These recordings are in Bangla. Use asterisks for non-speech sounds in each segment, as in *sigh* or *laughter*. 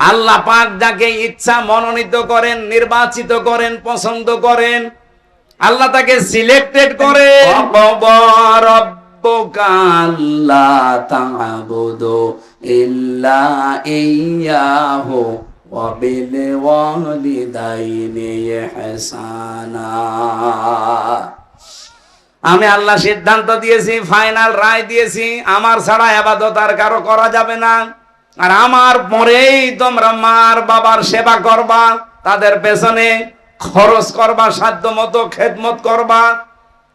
আল্লাহ পাক যাকে ইচ্ছা মনোনীত করেন নির্বাচিত করেন পছন্দ করেন আল্লাহ তাকে সিলেক্টেড করে। আমি আল্লাহ সিদ্ধান্ত দিয়েছি ফাইনাল রায় দিয়েছি আমার ছাড়া আবাদত আর কারও করা যাবে না। আর আমার পরেই তোমরা মার বাবার সেবা করবা, তাদের পেছনে খরচ করবা, সাধ্য মতো খেদমত করবা।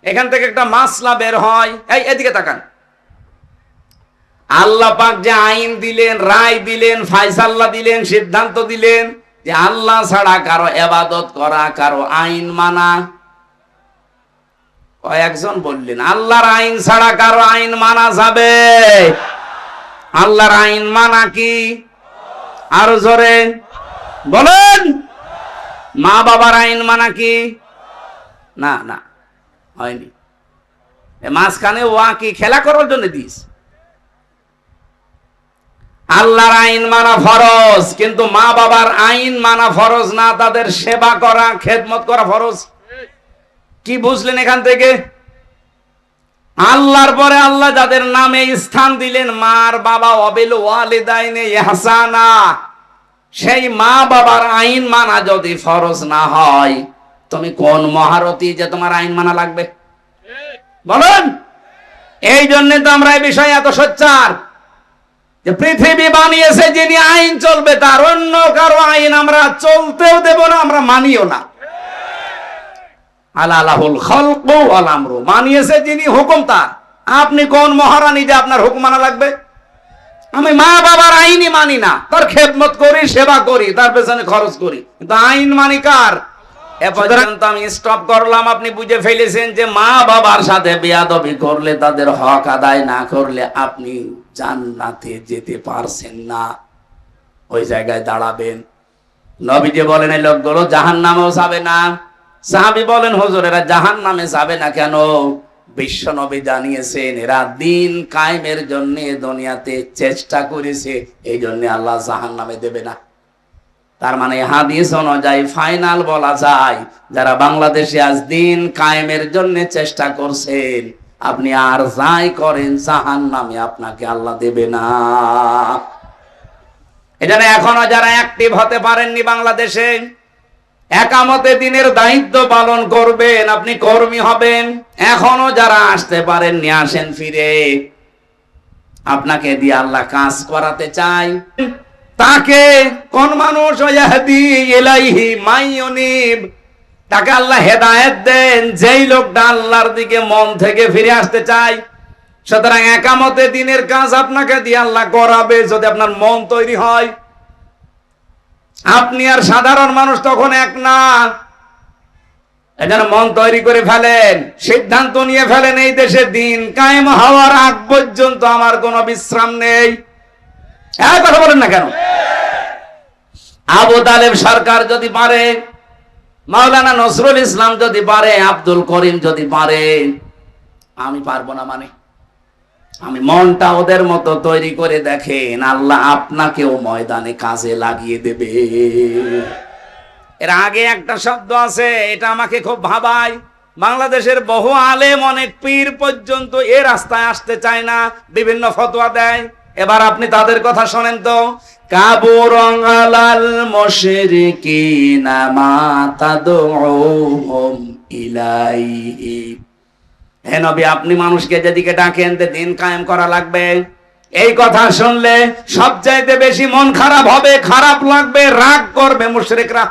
এখান থেকে একটা মাসলা বের হয়। এই, এদিকে তাকান। আল্লাহ পাক যে আইন দিলেন, রায় দিলেন ফাইসাল্লা দিলেন, সিদ্ধান্ত দিলেন যে আল্লাহ ছাড়া কারও এবাদত করা, কারও আইন মানা। কয়েকজন বললেন, আল্লাহর আইন ছাড়া কারও আইন মানা যাবে। আল্লাহর আইন মানা কি? আরও জোরে বলেন। মা বাবার আইন মানা কি? না না, হয়নি। মাঝখানে ওয়া কি খেলা করার জন্য দিস আল্লাহর আইন মানা ফরজ, কিন্তু মা বাবার আইন মানা ফরজ না, তাদের সেবা করা, খেদমত করা ফরজ। কি বুঝলেন এখান থেকে? আল্লাহর পরে আল্লাহ যাদের নামে স্থান দিলেন, মার বাবা অবিল ওয়ালিদাইনে ইহসানা, সেই মা বাবার আইন মানা যদি ফরজ না হয়, তুমি কোন মহারতী যে তোমার আইন মানা লাগবে? বলেন। এই জন্য তো আমরা এই বিষয়ে এত সোচ্চার যে পৃথিবী বানিয়েছে যিনি আইন চলবে, তার অন্য কারও আইন আমরা চলতেও দেব না, আমরা মানিও না। আলাহুল খলক ওয়াল আমরু। মানিয়েছে যিনি হুকুম তার। আপনি কোন মহারানী যে আপনার হুকুম মানা লাগবে? আমি মা বাবার আইনই মানি না। তার খেদমত করি সেবা করি তার পেছনে খরচ করি। কিন্তু আইন মানি কার? আমি স্টপ করলাম। আপনি বুঝে ফেলেছেন যে মা বাবার সাথে বেয়াদবি করলে তাদের হক আদায় না করলে আপনি জান্নাতে যেতে পারছেন না। ওই জায়গায় দাঁড়াবেন। নবীজি বলেন এই লোকগুলো জাহান নামেও যাবে না। সাহাবি বলেন, হুজুর, এরা জাহান নামে যাবে না কেন? বিশ্ব নবী জানিয়েছেন, এরা দিন কায়েমের জন্য দুনিয়াতে চেষ্টা করেছে, এই জন্য আল্লাহ জাহান নামে দেবে না। তার মানে হাদিস অনুযায়ী ফাইনাল বলা যায়, যারা বাংলাদেশে আজ দিন কায়েমের জন্য চেষ্টা করছেন, আপনি আর যাই করেন জাহান নামে আপনাকে আল্লাহ দেবে না। এজন্য এখনও যারা অ্যাক্টিভ হতে পারেননি বাংলাদেশে একামতে দিনের দায়িত্ব পালন করবেন, আপনি কর্মী হবেন। এখনও যারা আসতে পারেন নিয়ে আসেন ফিরে। আপনাকে দিয়ে আল্লাহ কাজ করাতে চাই। তাকে কোন মানুষ তাকে আল্লাহ হেদায়েত দেন, যেই লোকটা আল্লাহর দিকে মন থেকে ফিরে আসতে চায়। সুতরাং একামতে দিনের কাজ আপনাকে দিয়ে আল্লাহ করাবে, যদি আপনার মন তৈরি হয়। আপনি আর সাধারণ মানুষ তখন এক না। মন তৈরি করে ফেলেন, সিদ্ধান্ত নিয়ে ফেলেন এই দেশে দিন কায়েম হওয়ার আগ পর্যন্ত আমার কোনো বিশ্রাম নেই। কথা বলেন না কেন? আবু তালেব সরকার যদি পারে, মাওলানা নজরুল ইসলাম যদি পারে, আব্দুল করিম যদি পারে, আমি পারব না মানে। আমি মনটা ওদের মতো তৈরি করে দেখেন, আল্লাহ আপনাকেও ময়দানে কাজে লাগিয়ে দেবে। এর আগে একটা শব্দ আছে, এটা আমাকে খুব ভাবায়। বাংলাদেশের বহু আলেম অনেক পীর পর্যন্ত এ রাস্তায় আসতে চায় না, বিভিন্ন ফতোয়া দেয়। এবার আপনি তাদের কথা শোনেন তো কাবুরং আলাল মুশরিকিনা মা তাদউহুম ইলাইহি হে নবী, আপনি মানুষকে যেদিকে ডাকেন দিন কায়েম করা লাগবে। এই কথা শুনলে সবচাইতে বেশি মন খারাপ হবে, খারাপ লাগবে, রাগ করবে মুশরিকরা।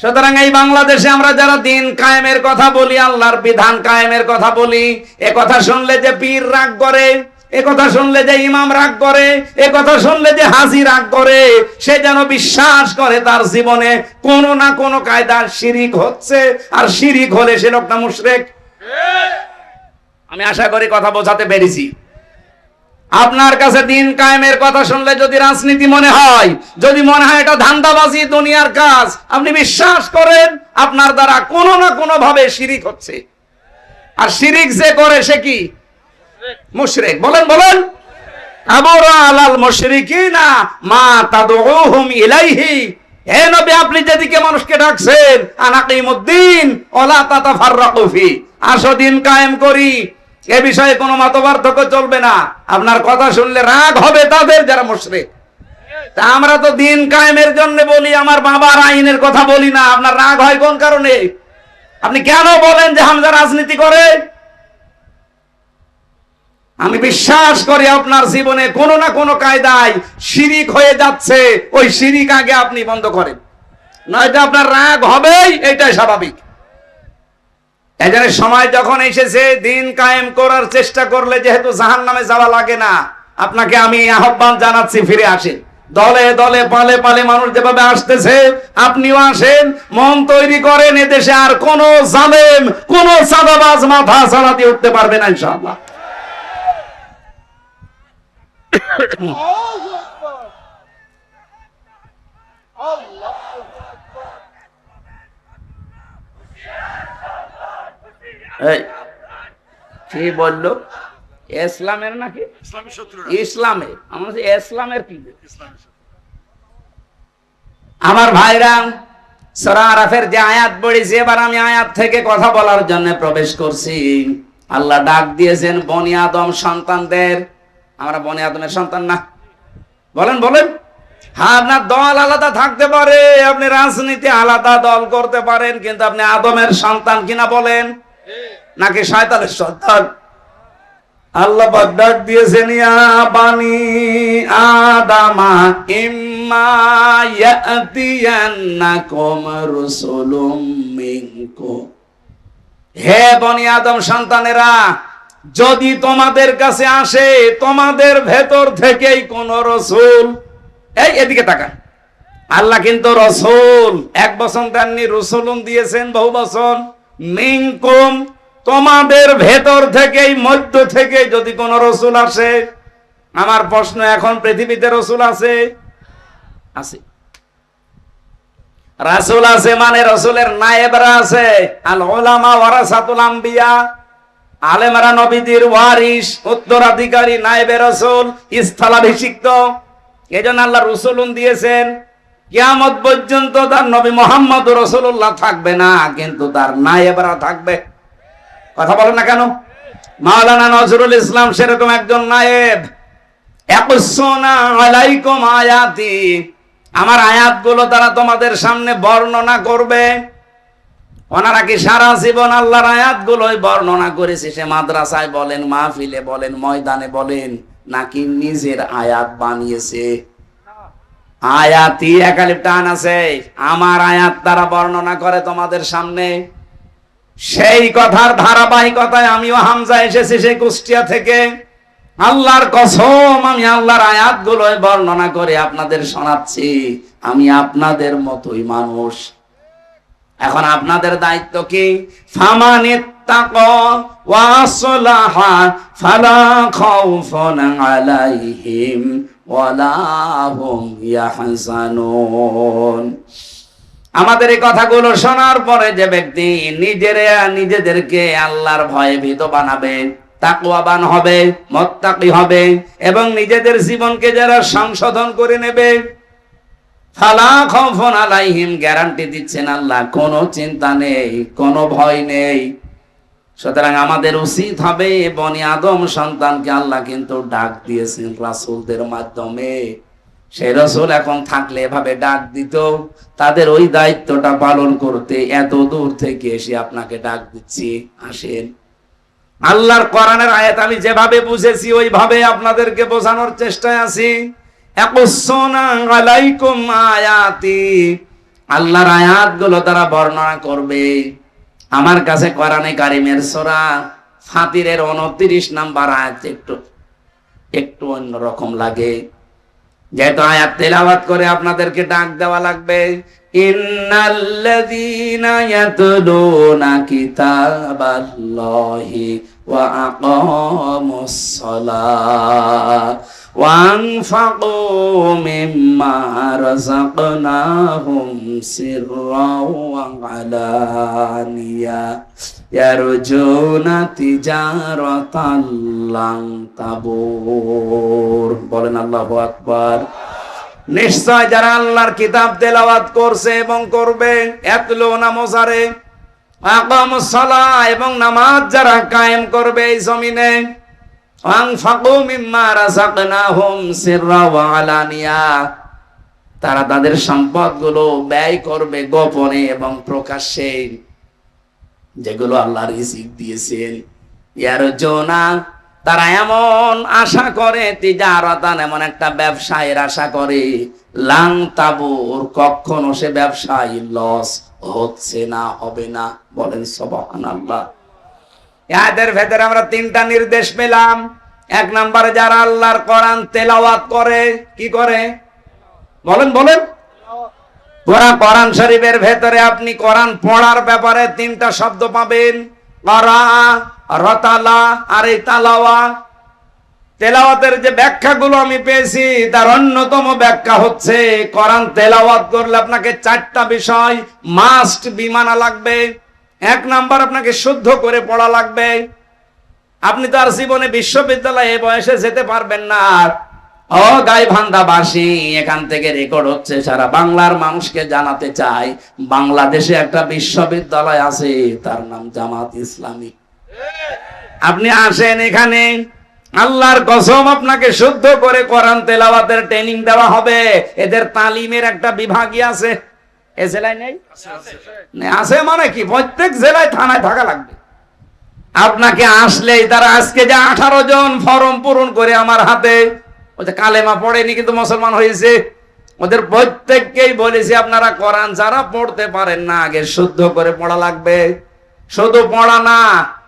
সুতরাং এই বাংলাদেশে আমরা যারা দিন কায়েমের কথা বলি, আল্লাহর বিধান কায়েমের কথা বলি, এ কথা শুনলে যে পীর রাগ করে, এ কথা শুনলে যে ইমাম রাগ করে, এ কথা শুনলে যে হাজি রাগ করে, সে যেন বিশ্বাস করে তার জীবনে কোনো না কোনো কায়দার শিরিক হচ্ছে, আর শিরিক হলে সে লোকটা মুশরিক। আমি আশা করি কথা বোঝাতে পেরেছি। আপনার কাছে দিন কায়েমের কথা শুনলে যদি রাজনীতি মনে হয়, যদি মনে হয় এটা ধান্দাবাজি, দুনিয়ার কাজ, আপনি বিশ্বাস করেন, আপনার দ্বারা কোনো না কোনো ভাবে শিরিক হচ্ছে। আর শিরিক যে করে সে কি? মুশরেক। বলেন বলেন। আবরা আলাল মুশরিকিনা মা তাদউহুম ইলাইহি। হে নবী, আপনি যেদিকে মানুষকে ডাকছেন, আনাকিমুদ্দিন, ওলা তাতাফাররাকু ফি। আসো দিন কায়েম করি। এ বিষয়ে কোনো মতপার্থক্য চলবে না। আপনার কথা শুনলে রাগ হবে তাদের যারা মুশরিক। তা আমরা তো দিন কায়েমের জন্য বলি, আমার বাবার আইনের কথা বলি না। আপনার রাগ হয় কোন কারণে? আপনি কেন বলেন যে হামজা রাজনীতি করে? আমি বিশ্বাস করি আপনার জীবনে কোনো না কোনো কায়দায় শিরিক হয়ে যাচ্ছে। ওই শিরিক আগে আপনি বন্ধ করেন। নয়তো আপনার রাগ হবেই, এটাই স্বাভাবিক। এজন্য সময় যখন এসেছে, দিন কায়েম করার চেষ্টা করলে যেহেতু জাহান নামে যাওয়া লাগে না, আপনাকে আমি আহ্বান জানাচ্ছি, ফিরে আসেন। দলে দলে পালে পালে মানুষ যেভাবে আসতেছে, আপনিও আসেন, মন তৈরি করেন, এদেশে আর কোন জালেম, কোন সাদাবাজ মাথা দিয়ে উঠতে পারবে না, ইনশাআল্লাহ। Allahu এই, কি বলল? ইসলামের নাকি? ইসলামের আমার ইসলামের কি? আমার ভাইরা সূরা আরাফের যে আয়াত পড়েছি এবার আমি আয়াত থেকে কথা বলার জন্য প্রবেশ করছি। আল্লাহ ডাক দিয়েছেন বনি আদম সন্তানদের। আমরা বনি আদমের সন্তান না। বলেন বলেন। হ্যাঁ আপনার দল আলাদা থাকতে পারে আপনি রাজনীতি আলাদা দল করতে পারেন কিন্তু আপনি আদমের সন্তান কিনা বলেন। নাকি শয়তানের সন্তান? আল্লাহ ডাক দিয়েছেন, ইয়া বানি আদামা, ইম্মা ইয়াতিয়ান্নাকুম রুসুলুম মিনকুম। হে বনি আদম সন্তানেরা, যদি তোমাদের কাছে আসে, তোমাদের ভেতর থেকেই কোন রসুল, এই এদিকে তাকা আল্লাহ কিন্তু রসুল, এক বছর দেননি রসুলুন দিয়েছেন বহু বছর মিনকুম, তোমাদের ভেতর থেকেই, মধ্য থেকে যদি কোন রসুল আসে, আমার প্রশ্ন এখন পৃথিবীতে রসুল আছে? আছে। রাসুল আছে মানে রসুলের নায়েবরা আছে। আল ওলামা ওয়ারাসাতুল আম্বিয়া, আলেমরা নবীদের ওয়ারিস উত্তরাধিকারী নায়েবে রসুল, স্থলাভিষিক্ত। এজন্য আল্লাহ রসুলুন দিয়েছেন কিয়ামত পর্যন্ত তার নবী মোহাম্মদ রসুল্লাহ থাকবে না, কিন্তু তার নায়েবরা থাকবে। কথা বলেন না কেন? মাওলানা নজরুল ইসলাম সেরকম একজন নায়েব। আলাইকুম আয়াতি। আমার আয়াতগুলো তারা তোমাদের সামনে বর্ণনা করবে। ওনারা কি সারা জীবন আল্লাহর আয়াতগুলোই বর্ণনা করেছে? সে মাদ্রাসায় বলেন, মাহফিলে বলেন, ময়দানে বলেন, নাকি নিজের আয়াত বানিয়েছে? আয়াতি একালিপ টান আছে? আমার আয়াত তারা বর্ণনা করে তোমাদের সামনে। সেই কথার ধারাবাহিকতায় আমিও হামজা এসেছি সেই কুষ্টিয়া থেকে। আল্লাহর কসম, আমি আল্লাহর আয়াতগুলো বর্ণনা করে আপনাদের শোনাচ্ছি। আমি আপনাদের মতোই মানুষ। এখন আপনাদের দায়িত্ব কি? ফামানিত্তাক ওয়াসলাহা ফালা খাউফুন আলাইহিম আমাদের এই কথাগুলো শোনার পরে যে ব্যক্তি নিজের নিজেদেরকে আল্লাহর ভয়ে ভীত বানাবে, তাকওয়াবান হবে, মত্তাকি হবে এবং নিজেদের জীবনকে যারা সংশোধন করে নেবে, ফালা আলাইহিম গ্যারান্টি দিচ্ছেন আল্লাহ, কোনো চিন্তা নেই, কোনো ভয় নেই। সুতরাং আমাদের উচিত হবে বনি আদম সন্তানকে আল্লাহ কিন্তু ডাক দিয়েছেন রাসূলদের মাধ্যমে। সেই রসুল এখন থাকলে এভাবে ডাক দিত, তাদের ওই দায়িত্বটা পালন করতে এত দূর থেকে এসে আপনাকে ডাক দিচ্ছি। আসেন। আল্লাহর কোরআনের আয়াত আমি যেভাবে বুঝেছি, ওইভাবে আপনাদেরকে বোঝানোর চেষ্টায় আছি। আলাইকুম আয়াতি। আল্লাহর আয়াতগুলো তারা বর্ণনা করবে। আমার কাছে কোরআনে কারিমের সূরা ফাতিরের 29 নাম্বার আয়াত একটু একটু অন্যরকম লাগে। যেহেতু আয়াত তেলাওয়াত করে আপনাদেরকে ডাক দেওয়া লাগবে, ইন্নাল্লাযীনা ইয়াতলুনা কিতাবাল্লাহি ওয়া আকামুস সালাহ وأنفقوا مما رزقناهم سرا وعلانية يرجون تجارة لن تبور বলেন আল্লাহু আকবার নিশ্চয় যারা আল্লাহর কিতাব তেলাওয়াত করছে এবং করবে এতলো নামজারে আকামুস সালাহ এবং নামাজ যারা কায়েম করবে এই জমিনে তারা তাদের সম্পদগুলো ব্যয় করবে গোপনে এবং প্রকাশ্যে, যেগুলো আল্লাহ রিজিক দিয়েছেন। ইয়ার জোনা, তারা এমন আশা করে, তিজারতান এমন একটা ব্যবসায়ের আশা করে, লাং তাবুর, কখনো সে ব্যবসায় লস হচ্ছে না, হবে না, বলেন সবহান আল্লাহ এদের ভেতরে আমরা তিনটা নির্দেশ পেলাম। এক নম্বরে যারা আল্লাহর কোরআন তেলাওয়াত করে, কি করে? বলেন বলেন। পুরা কোরআন শরীফের ভেতরে আপনি কোরআন পড়ার ব্যাপারে তিনটা শব্দ পাবেন। করা, রতালা আর এই তালাওয়া। তেলাওয়াতের যে ব্যাখ্যাগুলো আমি পেয়েছি, তার অন্যতম ব্যাখ্যা হচ্ছে, কোরআন তেলাওয়াত করলে আপনাকে চারটা বিষয় মাস্ট বিমানা লাগবে। এক নাম্বার আপনাকে শুদ্ধ করে পড়া লাগবে। আপনি তো আর জীবনে বিশ্ববিদ্যালয়ে বয়সে যেতে পারবেন না। ও গাই ভান্দাবাসী এখান থেকে রেকর্ড হচ্ছে, সারা বাংলার মানুষকে জানাতে চাই। বাংলাদেশে একটা বিশ্ববিদ্যালয় আছে, তার নাম জামাত ইসলামী। আপনি আসেন এখানে। আল্লাহর কসম, আপনাকে শুদ্ধ করে কোরআন তেলাওয়াতের ট্রেনিং দেওয়া হবে। এদের তালিমের একটা বিভাগই আছে। এ জেলায় নেই? আছে মানে কি? প্রত্যেক জেলায় থানায় থাকা লাগবে। আপনাকে আসলেই তারা আজকে যে আঠারো জন ফর্ম পূরণ করে আমার হাতে ওই যে কালেমা পড়েনি কিন্তু মুসলমান হয়েছে ওদের প্রত্যেককেই বলেছি আপনারা কোরআন যারা পড়তে পারেন না আগে শুদ্ধ করে পড়া লাগবে। শুধু পড়া না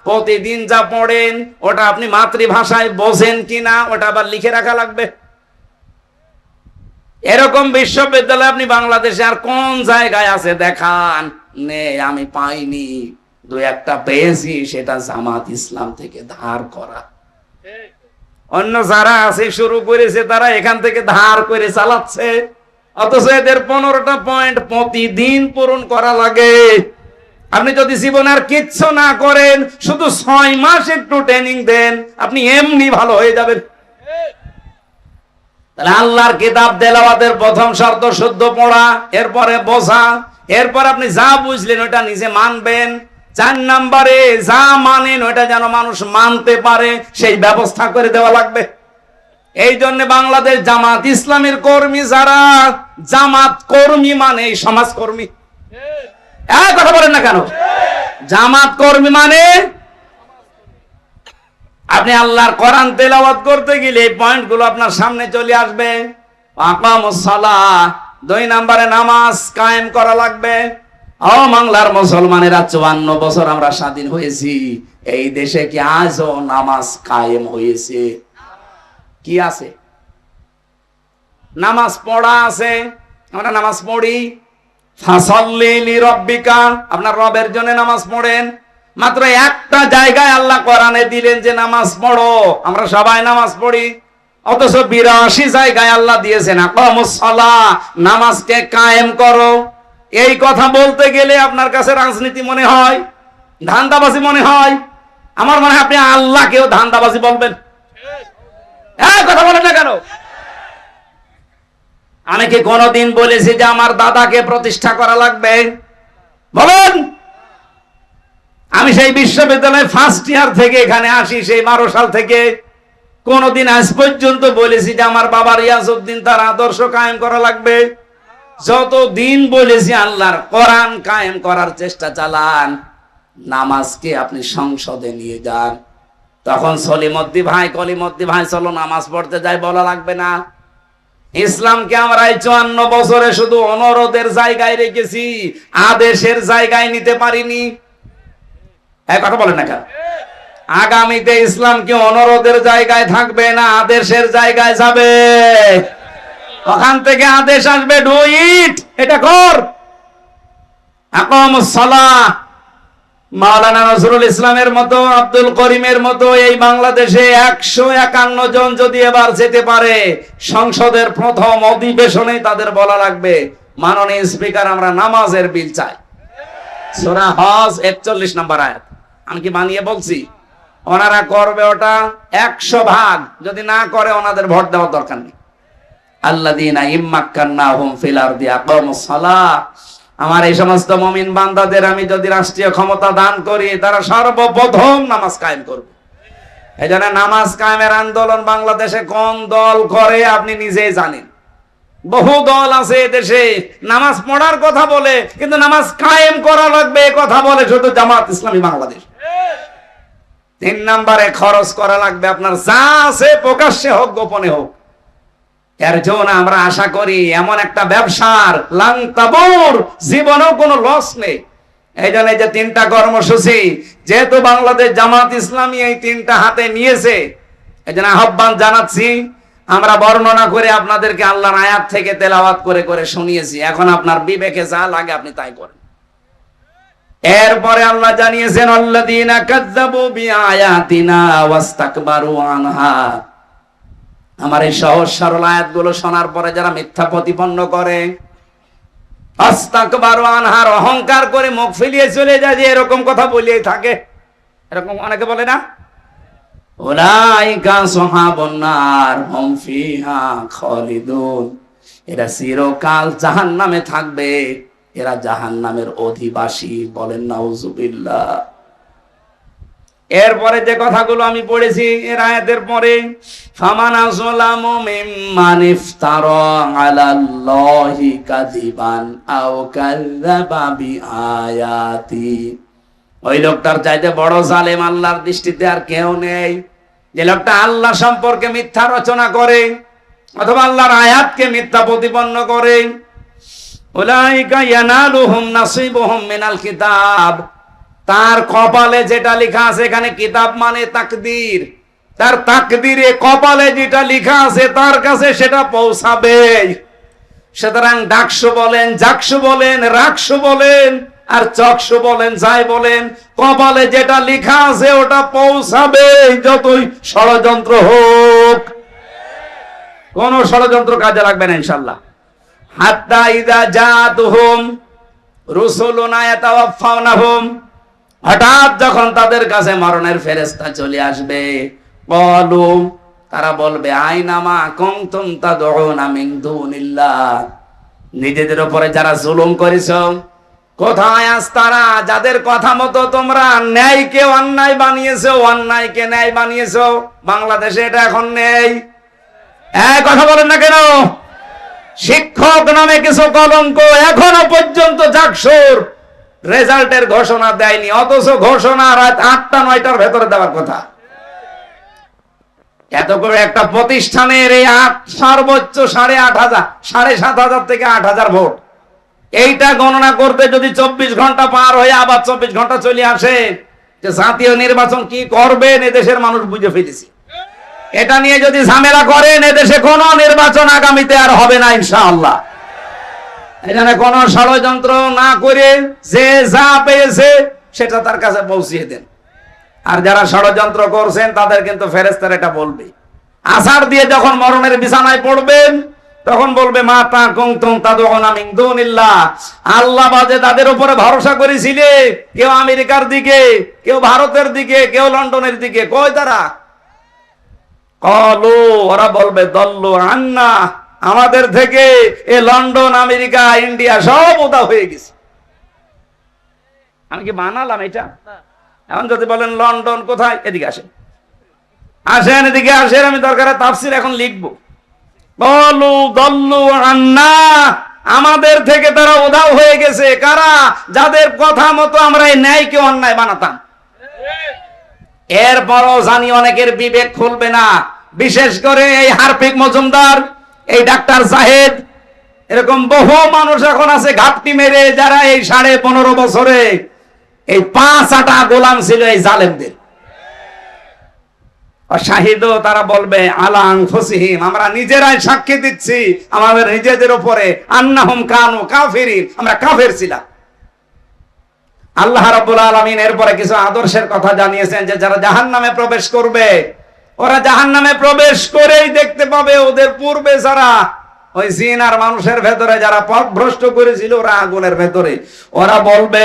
প্রতিদিন যা পড়েন ওটা আপনি মাতৃভাষায় বোঝেন কিনা ওটা আবার লিখে রাখা লাগবে। এরকম বিশ্ববিদ্যালয় আপনি বাংলাদেশে আর কোন জায়গায় আছে দেখান? নে আমি পাইনি। দু একটা পেয়েছি, সেটা জামাত ইসলাম থেকে ধার করা। অন্য যারা আছে, শুরু করেছে, তারা এখান থেকে ধার করে চালাচ্ছে। অথচ এদের পনেরোটা পয়েন্ট প্রতিদিন পূরণ করা লাগে। আপনি যদি জীবন আর কিচ্ছু না করেন, শুধু ছয় মাস একটু ট্রেনিং দেন, আপনি এমনি ভালো হয়ে যাবেন। তাহলে আল্লাহর কিতাব দেলাওয়াতের প্রথম শর্ত শুদ্ধ পড়া, এরপরে বোঝা, এরপর আপনি যা বুঝলেন ওটা নিজে মানবেন। চার নাম্বারে যা মানেন ওটা যেন মানুষ মানতে পারে, সেই ব্যবস্থা করে দেওয়া লাগবে। এই জন্য বাংলাদেশ জামাত ইসলামের কর্মী যারা, জামাত কর্মী মানে সমাজ কর্মী কথা বলেন না কেন? জামাত কর্মী মানে আপনি আল্লাহর কোরআন তেলাওয়াত করতে গেলে এই পয়েন্টগুলো আপনার সামনে চলে আসবে। দুই নম্বরে নামাজ কায়েম করা লাগবে। ও বাংলার মুসলমানেরা, চুয়ান্ন বছর আমরা স্বাধীন হয়েছি। এই দেশে কি আজও নামাজ কায়েম হয়েছে? কি আছে? নামাজ পড়া আছে। আমরা নামাজ পড়ি। ফাসাল্লি লিরাব্বিকা আপনার রবের জন্য নামাজ পড়েন। মাত্র একটা জায়গায় আল্লাহ কোরআনে দিলেন যে নামাজ পড়ো। আমরা সবাই নামাজ পড়ি। অথচ বিরাশি জায়গায় আল্লাহ দিয়েছেন নামাজকে কায়েম করো। এই কথা বলতে গেলে আপনার কাছে রাজনীতি মনে হয়? ধান্দাবাজি মনে হয়? আমার মনে হয় আপনি আল্লাহকেও ধান্দাবাজি বলবেন। হ্যাঁ কথা বলেন না কেন? আমি কি কোনদিন বলেছি যে আমার দাদাকে প্রতিষ্ঠা করা লাগবে? বলেন! আমি সেই বিশ্ববিদ্যালয়ে ফার্স্ট ইয়ার থেকে এখানে আসি, সেই বারো সাল থেকে। কোনদিন আজ পর্যন্ত বলেছি যে আমার বাবার ইয়াজউদ্দিন তার আদর্শ কায়েম করা লাগবে। যত দিন বলেছি আল্লাহর কোরআন কায়েম করার চেষ্টা চালান, নামাজকে আপনি সংসদে নিয়ে যান। তখন সলিমদ্দি ভাই, কলিমদ্দি ভাই, চলো নামাজ পড়তে যাই, বলা লাগবে না। ইসলামকে আমরা এই চুয়ান্ন বছরে শুধু অনুরোধের জায়গায় রেখেছি, আদেশের জায়গায় নিতে পারিনি। এক কথা বলেন না কেন? আগামীতে ইসলাম কি অনুরোধের জায়গায় থাকবে না, আদেশের জায়গায় যাবে। ওখান থেকে আদেশ আসবে ডু ইট এটা কর। আকামুস সালাহ মাওলানা নজরুল ইসলামের মতো, আব্দুল করিমের মতো এই বাংলাদেশে একশো একান্ন জন যদি এবার যেতে পারে, সংসদের প্রথম অধিবেশনে তাদের বলা লাগবে, মাননীয় স্পিকার, আমরা নামাজের বিল চাই। সোরা হজ একচল্লিশ নাম্বার আয়াত। আমি কি বানিয়ে বলছি? ওনারা করবে ওটা একশো ভাগ। যদি না করে, ওনাদের ভোট দেওয়ার দরকার নেই। আল্লাদিনা ইম্মাক্কান্নাহুম ফিল আরদি আকামুস সালাহ আমার এই সমস্ত মমিন বান্দাদের আমি যদি রাষ্ট্রীয় ক্ষমতা দান করি, তারা সর্বপ্রথম নামাজ কায়েম করবে। এই জন্য নামাজ কায়েমের আন্দোলন বাংলাদেশে কোন দল করে আপনি নিজেই জানেন। বহু দল আছে দেশে। নামাজ পড়ার কথা বলে, কিন্তু নামাজ কায়েম করা লাগবে কথা বলে শুধু জামাত ইসলামী বাংলাদেশ। তিন নম্বরে খরচ করা লাগবে আপনার, যা আছে প্রকাশ্যে হোক, গোপনে হোক। এর জন্য আমরা আশা করি, এমন একটা ব্যবসার লাংতাবুর জীবনেও কোনো লস নেই। এই জন্য যে তিনটা কর্মসূচি, যেহেতু বাংলাদেশ জামাত ইসলামী এই তিনটা হাতে নিয়েছে এই জন্য আহ্বান জানাচ্ছি আমরা বর্ণনা করে আপনাদেরকে আল্লাহর আয়াত থেকে তেলাওয়াত করে করে শুনিয়েছি। এখন আপনার বিবেকে যা লাগে আপনি তাই করেন। এরপরে আল্লাহ জানিয়েছেন, আল্লাযীনা কাযযাবু বিআয়াতিনা ওয়াস্তাকবারু আনহা। আমার এই সহজ সরল আয়াতগুলো শোনার পরে যারা মিথ্যা প্রতিপন্ন করে আস্তাকবারু আনহার অহংকার করে মুখ ফিলিয়ে চলে যায় যে এরকম কথা বলিয়ে থাকে। এরকম অনেকে বলে না? খালিদুন। এরা চিরকাল জাহান্নামে থাকবে। এরা জাহান্নামের অধিবাসী বলেন নাউজুবিল্লাহ। এরপরে যে কথাগুলো আমি পড়েছি এর আয়াতের পরে, ফামান আসলামু মিম্মান ইফতারা আলাল্লাহি কাযিবান আও ওই লোকটার চাইতে বড় জালেম আল্লাহর দৃষ্টিতে আর কেউ নেই। যে লোকটা আল্লাহ সম্পর্কে মিথ্যা রচনা করে অথবা আল্লাহর আয়াতকে মিথ্যা প্রতিপন্ন করে। কিতাব। তার কপালে যেটা লেখা আছে এখানে কিতাব মানে তাকদির। তার তাকদিরে কপালে যেটা লেখা আছে তার কাছে সেটা পৌঁছাবে সুতরাং ডাকসু বলেন, জাকসু বলেন, রাকসু বলেন। আর চকসু বলেন, যাই বলেন, কপালে যেটা লেখা আছে ওটা পৌঁছাবে যতই ষড়যন্ত্র হোক। কোন ষড়যন্ত্র কাজে লাগবে না, ইনশাল্লাহ। হাত্তা ইদা রুসুলুনা ইয়াতাওয়াফাউনাহুম হঠাৎ যখন তাদের কাছে মরণের ফেরেশতা চলে আসবে বলু তারা বলবে আইনামা কুনতুম তাদউনা মিন দুনিল্লাহ। নিজেদের উপরে যারা জুলুম করেছ কোথায় আজ তারা? যাদের কথা মতো তোমরা ন্যায়কে অন্যায় বানিয়েছো, অন্যায়কে ন্যায় বানিয়েছো। বাংলাদেশে এটা এখন নেই। এক কথা বলেন না কেন? শিক্ষক নামে কিছু কলঙ্ক এখনও পর্যন্ত জাকসুর। রেজাল্টের ঘোষণা দেয়নি, অথচ ঘোষণা রাত আটটা, নয়টার ভেতরে দেওয়ার কথা। এত করে একটা প্রতিষ্ঠানের এই আট, সর্বোচ্চ সাড়ে আট হাজার, সাড়ে সাত হাজার থেকে আট হাজার ভোট। এইটা গণনা করতে যদি চব্বিশ ঘণ্টা পার হয়ে আবার চব্বিশ ঘণ্টা চলে আসে, যে জাতীয় নির্বাচন কি করবেন এদেশের মানুষ বুঝে ফেলেছি। এটা নিয়ে যদি ঝামেলা করেন এদেশে কোন নির্বাচন আগামীতে আর হবে না, ইনশাআল্লাহ। এখানে কোন ষড়যন্ত্র না করে যে যা পেয়েছে, সেটা তার কাছে পৌঁছিয়ে দেন। আর যারা ষড়যন্ত্র করছেন, তাদের কিন্তু ফেরেস্তার এটা বলবে। আষাঢ় দিয়ে যখন মরণের বিছানায় পড়বেন তখন বলবে, মা তা কুমতুম তাদউনা মিন দুনিল্লাহ আল্লাহ বাদে তাদের উপরে ভরসা করেছিলে। কেউ আমেরিকার দিকে, কেউ ভারতের দিকে, কেউ লন্ডনের দিকে। কই তারা? কলু, ওরা বলবে, দল্লু আন্না, আমাদের থেকে এ লন্ডন, আমেরিকা, ইন্ডিয়া সব উদা হয়ে গেছে। আমি কি বানালাম এটা? এখন যদি বলেন, লন্ডন কোথায়? এদিকে আসেন। আসেন, এদিকে আসেন, আমি দরকার তাফসির এখন লিখব। আমাদের থেকে তারা উধাও হয়ে গেছে। কারা? যাদের কথা মতো আমরা এই ন্যায়কে অন্যায় বানাতাম। এরপরও জানি অনেকের বিবেক খুলবে না। বিশেষ করে এই হারফিক মজুমদার, এই ডাক্তার সাহেব এরকম বহু মানুষ এখন আছে ঘাপটি মেরে, যারা এই সাড়ে পনেরো বছরে এই পাঁচ আটা গোলাম ছিল এই জালেমদের। শাহিদ তারা বলবে, আলাং ফসিহিম আমরা নিজেরাই সাক্ষী দিচ্ছি আমাদের নিজেদের কানু আমরা কাফের ছিলাম। আল্লাহ এরপরে কিছু আদর্শের কথা জানিয়েছেন যে, যারা জাহান্নামে প্রবেশ করবে, ওরা জাহান্নামে প্রবেশ করেই দেখতে পাবে ওদের পূর্বে যারা, ওই জিন আর মানুষের ভেতরে যারা পথ ভ্রষ্ট করেছিল, ওরা আগুনের ভেতরে। ওরা বলবে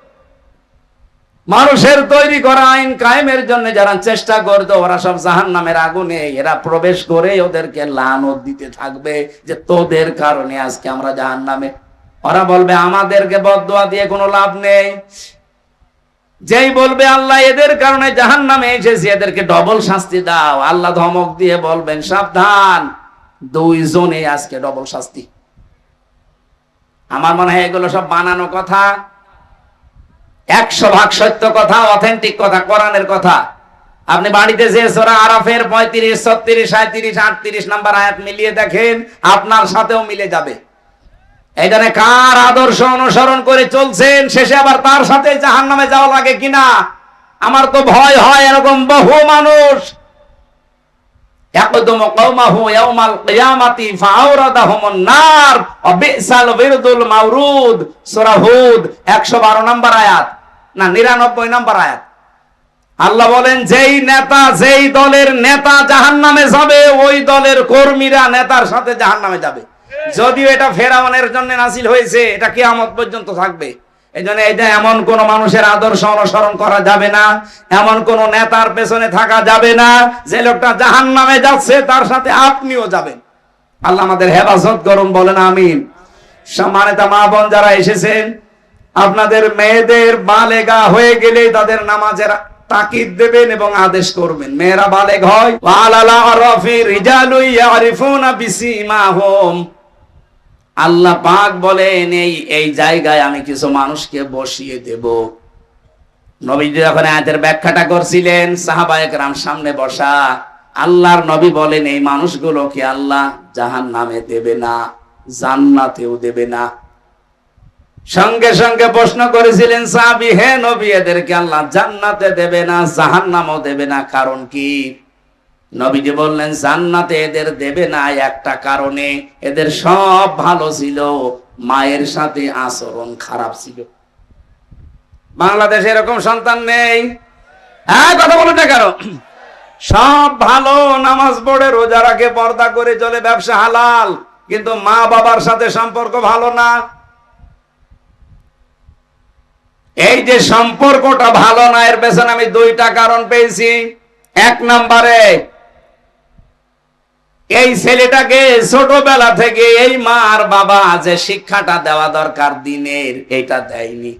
মানুষের তৈরি করা আইন কায়েমের জন্য যারা চেষ্টা করতো, ওরা সব জাহান নামের আগুনে। এরা প্রবেশ করে ওদেরকে লানত দিতে থাকবে যে তোদের কারণে আজকে আমরা জাহান নামে ওরা বলবে, আমাদেরকে বদুয়া দিয়ে কোনো লাভ নেই। যেই বলবে, আল্লাহ এদের কারণে জাহান নামে এসেছি, এদেরকে ডবল শাস্তি দাও। আল্লাহ ধমক দিয়ে বলবেন, সাবধান দুইজনে আজকে ডবল শাস্তি। আমার মনে হয় এগুলো সব বানানো কথা। একশো ভাগ সত্য কথা অথেন্টিক কথা, কোরআনের কথা। আপনি বাড়িতে যে সোরা আরফের পঁয়ত্রিশ, ছত্রিশ সাঁত্রিশ আটত্রিশ নাম্বার আয়াত মিলিয়ে দেখেন, আপনার সাথেও মিলে যাবে। এখানে কার আদর্শ অনুসরণ করে চলছেন, শেষে আবার তার সাথে জাহান নামে যাওয়া লাগে কিনা? আমার তো ভয় হয় এরকম বহু মানুষ। একশো বারো নাম্বার আয়াত। না 99 নম্বর আয়াত। আল্লাহ বলেন, যেই নেতা, যেই দলের নেতা জাহান্নামে যাবে, ওই দলের কর্মীরা নেতার সাথে জাহান্নামে যাবে। যদিও এটা ফেরাউনের জন্য নাসিল হয়েছে, এটা কিয়ামত পর্যন্ত থাকবে। এই জন্য এটা এমন কোন মানুষের আদর্শ অনুসরণ করা যাবে না, এমন কোন নেতার পেছনে থাকা যাবে না, যে লোকটা জাহান নামে যাচ্ছে, তার সাথে আপনিও যাবেন। আল্লাহ আমাদের হেফাজত করুন, বলেন আমিন। সম্মানিত মা বোন যারা এসেছেন আপনাদের মেয়েদের বালেগা হয়ে গেলে তাদের নামাজের তাকিদ দেবেন এবং আদেশ করবেন। মেয়েরা বালেগ হয়। আল্লাহ পাক বলেন, এই এই জায়গায় আমি কিছু মানুষকে বসিয়ে দেব। নবীজি যখন আয়াতের ব্যাখ্যাটা করছিলেন সাহাবায়ক রাম সামনে বসা। আল্লাহর নবী বলেন, এই মানুষগুলোকে আল্লাহ জাহান নামে দেবে না, জান্নাতেও দেবে না। সঙ্গে সঙ্গে প্রশ্ন করেছিলেন, সাহাবি, হে নবী, এদেরকে আল্লাহ জান্নাতে দেবে না, জাহান্নামও দেবে না, কারণ কি? নবীজি বললেন, জান্নাতে এদের দেবে না একটা কারণে, এদের সব ভালো ছিল, মায়ের সাথে আচরণ খারাপ ছিল। বাংলাদেশে এরকম সন্তান নেই? হ্যাঁ কথা বলুন না কেন? সব ভালো, নামাজ পড়ে, রোজা রাখে, পর্দা করে চলে, ব্যবসা হালাল, কিন্তু মা বাবার সাথে সম্পর্ক ভালো না। এই যে সম্পর্কটা ভালো না, এর পেছনে আমি দুইটা কারণ পেয়েছি। এক নম্বরে, এই ছেলেটাকে ছোটবেলা থেকে এই মা আর বাবা যে শিক্ষাটা দেওয়া দরকার দিনের, এটা দেয়নি।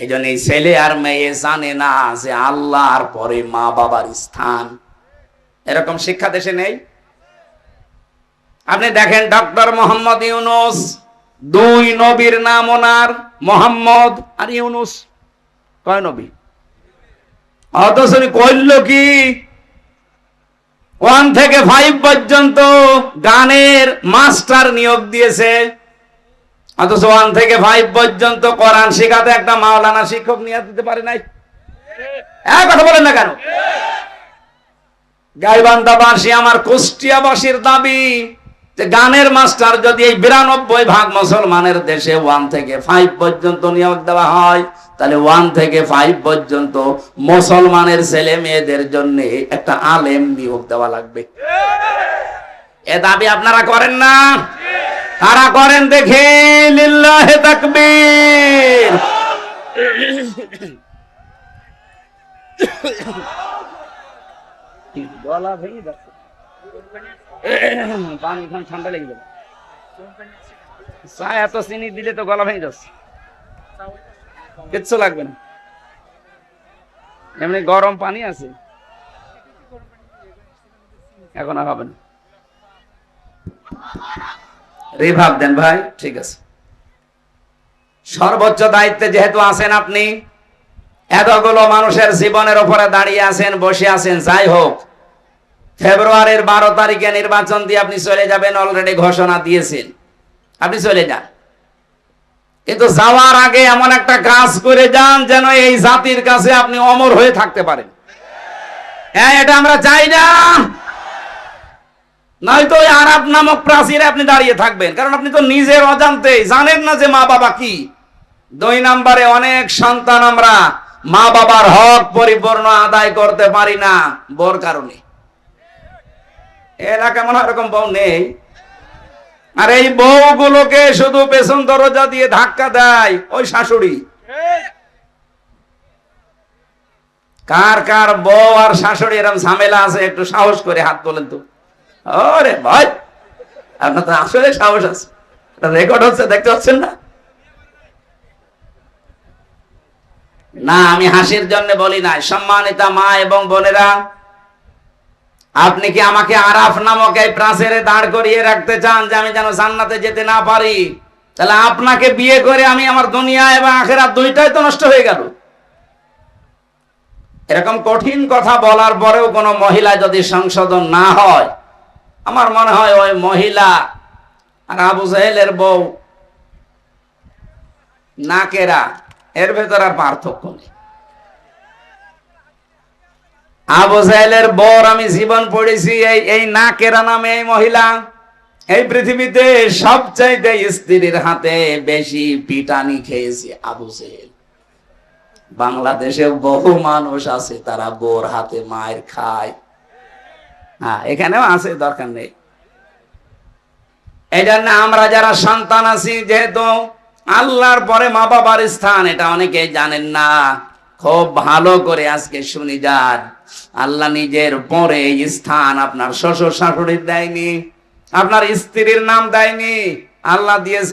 এই এই ছেলে আর মেয়ে জানে না যে আল্লাহর পরে মা বাবার স্থান। এরকম শিক্ষা দেশে নেই? আপনি দেখেন ডক্টর মোহাম্মদ ইউনুস দুই নবীর নাম ওনার মোহাম্মদ আর ইউনুস। কয় নবী? অথচ কইল কি? ওয়ান থেকে ফাইভ পর্যন্ত গানের মাস্টার নিয়োগ দিয়েছে। অথচ ওয়ান থেকে ফাইভ পর্যন্ত কোরআন শেখাতে একটা মাওলানা শিক্ষক নিয়ে দিতে পারে নাই। এক কথা বলেন না কেন? গাইবান্ধাবাসী আমার কুষ্টিয়াবাসীর দাবি গানের মাস্টার যদি এই বিরানব্বই ভাগ মুসলমানের দেশে ওয়ান থেকে ফাইভ পর্যন্ত নিয়োগ দেওয়া হয়, তাহলে ওয়ান থেকে ফাইভ পর্যন্ত মুসলমানের ছেলে মেয়েদের জন্য একটা আলেম নিয়োগ দেওয়া লাগবে। এ দাবি আপনারা করেন না? তারা করেন দেখে? গলা ভেঙে যাচ্ছে। *coughs* পানি ঠান্ডা লেগে যাবে। চা এত চিনি দিলে তো গলা ভেঙে যাচ্ছে। কিচ্ছু লাগবে না। এমনি গরম পানি আছে। এখন আর হবে না। রিভাব দেন ভাই, ঠিক আছে। সর্বোচ্চ দায়িত্বে যেহেতু আছেন আপনি, এতগুলো মানুষের জীবনের উপরে দাঁড়িয়ে আছেন, বসে আছেন, যাই হোক ফেব্রুয়ারির বারো তারিখে নির্বাচন দিয়ে আপনি চলে যাবেন অলরেডি ঘোষণা দিয়েছেন। আপনি চলে যান। কিন্তু যাওয়ার আগে এমন একটা কাজ করে যান যেন এই জাতির কাছে আপনি অমর হয়ে থাকতে পারেন। হ্যাঁ এটা আমরা চাই না। নয়তো আরব নামক প্রাচীরে আপনি দাঁড়িয়ে থাকবেন। কারণ আপনি তো নিজের অজান্তেই জানেন না যে মা বাবা কি। দুই নম্বরে অনেক সন্তান আমরা মা বাবার হক পরিপূর্ণ আদায় করতে পারি না, বোর কারণে। এলাকা মনে হয় এরকম বউ নেই। আর এই বউগুলোকে শুধু পেছন দরজা দিয়ে ধাক্কা দেয় ওই শাশুড়ি। কার কার বউ আর শাশুড়ি এরকম ঝামেলা আছে একটু সাহস করে হাত তোলেন তো। ওরে ভাই আপনার তো আসলে সাহস আছে। রেকর্ড হচ্ছে দেখতে পাচ্ছেন না? না আমি হাসির জন্য বলি নাই। সম্মানিতা মা এবং বোনেরা আপনি কি আমাকে আরাফ নামক এই প্রাচীরে দাঁড় করিয়ে রাখতে চান যে আমি যেন জান্নাতে যেতে না পারি? তাহলে আপনাকে বিয়ে করে আমি আমার দুনিয়া এবং আখেরা দুইটাই তো নষ্ট হয়ে গেল। এরকম কঠিন কথা বলার পরেও কোনো মহিলা যদি সংশোধন না হয়, আমার মনে হয় ওই মহিলা আর আবু সাহেলের বউ, নাকেরা, এর ভেতর আর পার্থক্য নেই। আবু সাহেলের বর আমি জীবন পড়েছি, এই এই নাকেরা নামে এই মহিলা। এই পৃথিবীতে সবচাইতে স্ত্রীর হাতে বেশি পিটানি খেয়েছে আবু সাহেল বাংলাদেশে বহু মানুষ আছে, তারা বোর হাতে মায়ের খায়। হ্যাঁ এখানেও আছে, দরকার নেই। এই জন্য আমরা যারা সন্তান আছি, যেহেতু আল্লাহর পরে মা বাবার স্থান, এটা অনেকে জানেন না। খুব ভালো করে আজকে শুনি যান আল্লাহ নিজের পরে এই স্থান আপনার শ্বশুর শাশুড়ির দেয়নি, আপনার স্ত্রীর নাম দেয়নি, আল্লাহ দিয়েছে